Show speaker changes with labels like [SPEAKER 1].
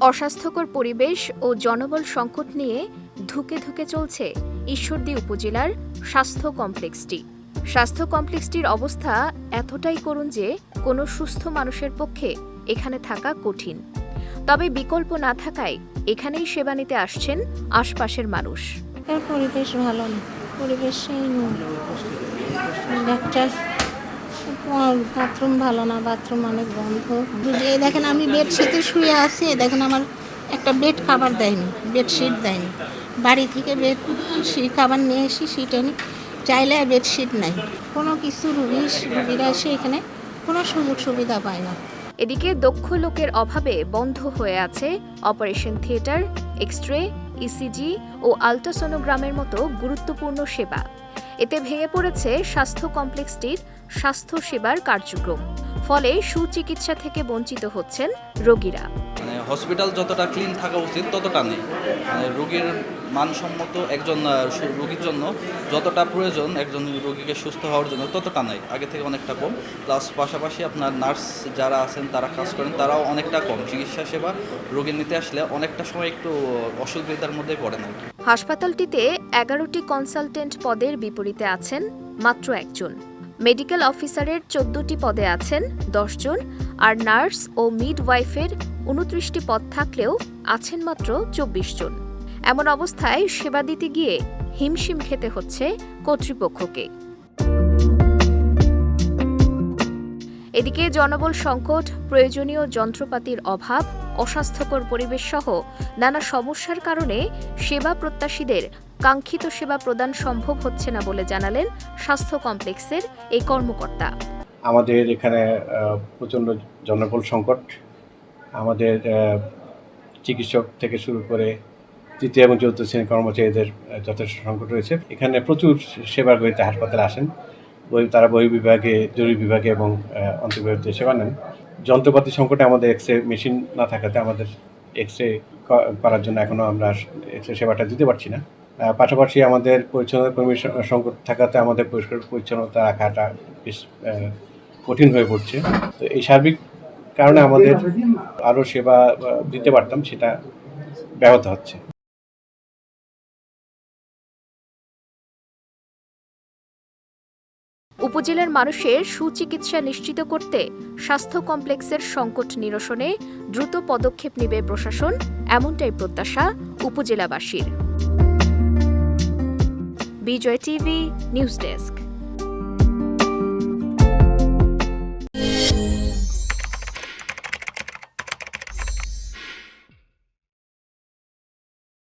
[SPEAKER 1] অস্বাস্থ্যকর পরিবেশ ও জনবল সংকট নিয়ে ধুকে ধুকে চলছে ঈশ্বরদী উপজেলার স্বাস্থ্য কমপ্লেক্সটি। স্বাস্থ্য কমপ্লেক্সটির অবস্থা এতটাই করুণ যে কোনো সুস্থ মানুষের পক্ষে এখানে থাকা কঠিন। তবে বিকল্প না থাকায় এখানেই সেবা নিতে আসছেন আশপাশের মানুষ।
[SPEAKER 2] পরিবেশ ভালো না। ডাক্তার বাথরুম ভালো না, বাথরুম অনেক বন্ধ। এই দেখেন আমি বেডশিটে শুয়ে আছি দেখেন আমার একটা বেড খাবার দেয়নি, বেডশিট দেয়নি। বাড়ি থেকে বেড খাবার নিয়ে এসি সিট এনে চাইলে বেডশিট নাই। কোনো কিছু রুগী রুগীরা এসে এখানে কোনো সুযোগ সুবিধা পায় না।
[SPEAKER 1] এদিকে দক্ষ লোকের অভাবে বন্ধ হয়ে আছে operation theatre x-ray ECG ও আলট্রাসোনোগ্রামের মতো গুরুত্বপূর্ণ সেবা। এতে ভেঙে পড়েছে স্বাস্থ্য কমপ্লেক্সটির স্বাস্থ্যসেবার কার্যক্রম। ফলে সুচিকিৎসা থেকে বঞ্চিত হচ্ছেন রোগীরা।
[SPEAKER 3] হসপিটাল যতটা ক্লিন থাকা উচিত, ততটা নেই। মানে রোগীর মানসম্মত একজন রোগীর জন্য যতটা প্রয়োজন একজন রোগীকে সুস্থ হওয়ার জন্য ততটা নাই। আগে থেকে অনেকটা কম। প্লাস পাশাপাশি আপনার নার্স যারা আছেন, তারা কাজ করেন, তারাও অনেকটা কম। চিকিৎসা সেবা রোগী নিতে আসলে অনেকটা সময় একটু অসুবিধার মধ্যে পড়েন আর
[SPEAKER 1] হাসপাতালটিতে এগারোটি কনসালটেন্ট পদের বিপরীতে আছেন মাত্র একজন। মেডিকেল অফিসারের চোদ্দটি পদে আছেন দশজন আর নার্স ও মিডওয়াইফের উনত্রিশটি পদ থাকলেও আছেন মাত্র চব্বিশ জন। এমন অবস্থায় সেবা দিতে গিয়ে হিমশিম খেতে হচ্ছে কর্তৃপক্ষকে। এদিকে জনবল সংকট, প্রয়োজনীয় যন্ত্রপাতির অভাব, অস্বাস্থ্যকর পরিবেশ সহ নানা সমস্যার কারণে সেবা প্রত্যাশীদের কাঙ্ক্ষিত সেবা প্রদান সম্ভব হচ্ছে না বলে জানালেন স্বাস্থ্য কমপ্লেক্সের এই কর্মকর্তা।
[SPEAKER 4] আমাদের এখানে প্রচণ্ড জনবল সংকট। আমাদের চিকিৎসক থেকে শুরু করে তৃতীয় এবং চতুর্থ শ্রেণির কর্মচারীদের যথেষ্ট সংকট রয়েছে। এখানে প্রচুর সেবা গ্রহীতা হাসপাতালে আসেন। বই, তারা বহি বিভাগে, জরুরি বিভাগে এবং অন্তর্বিভাগে সেবা নেন। যন্ত্রপাতি সংকটে আমাদের এক্স রে মেশিন না থাকাতে আমাদের এক্স রে করার জন্য এখনও আমরা এক্স রে সেবাটা দিতে পারছি না। পাশাপাশি আমাদের পরিচ্ছন্নতা কর্মী সংকট থাকাতে আমাদের পরিষ্কার পরিচ্ছন্নতা রাখাটা বেশ কঠিন হয়ে পড়ছে। তো এই সার্বিক কারণে আমাদের আরও সেবা দিতে পারতাম, সেটা ব্যাহত হচ্ছে।
[SPEAKER 1] উপজেলার মানুষের সুচিকিৎসা নিশ্চিত করতে স্বাস্থ্য কমপ্লেক্সের সংকট নিরসনে দ্রুত পদক্ষেপ নেবে প্রশাসন, এমনটাই প্রত্যাশা উপজেলাবাসীর। Bijoy TV, news desk.